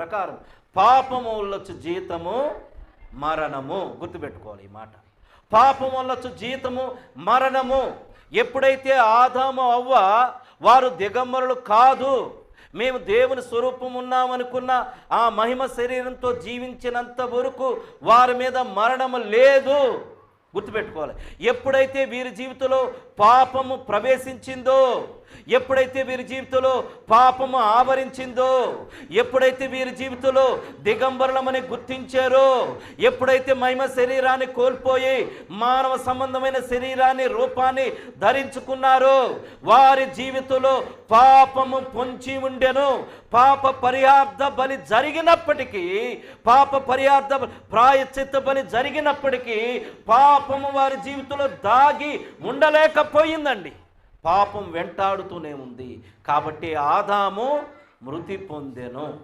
ప్రకారం పాపము వల్లొచ్చు జీతము మరణము. గుర్తుపెట్టుకోవాలి ఈ మాట. పాపం వల్లొచ్చు జీతము మరణము. ఎప్పుడైతే ఆదాము అవ్వ వారు దిగంబరులు కాదు మేము దేవుని స్వరూపం ఉన్నామనుకున్న ఆ మహిమ శరీరంతో జీవించినంత వరకు వారి మీద మరణము లేదు. గుర్తుపెట్టుకోవాలి. ఎప్పుడైతే వీరి జీవితంలో పాపము ప్రవేశించిందో? ఎప్పుడైతే వీరి జీవితంలో పాపము ఆవరించిందో? ఎప్పుడైతే వీరి జీవితంలో దిగంబరులమని గుర్తించారో? ఎప్పుడైతే మహిమ శరీరాన్ని కోల్పోయి మానవ సంబంధమైన శరీరాన్ని రూపాన్ని ధరించుకున్నారో? వారి జీవితంలో పాపము పొంచి ఉండెను. పాప పరిహార్థ బలి జరిగినప్పటికీ పాప పరిహార్థ ప్రాయచిత్త బలి జరిగినప్పటికీ పాపము వారి జీవితంలో దాగి పోయిందండి. పాపం వెంటాడుతూనే ఉంది. కాబట్టి ఆదాము మృతి పొందెను.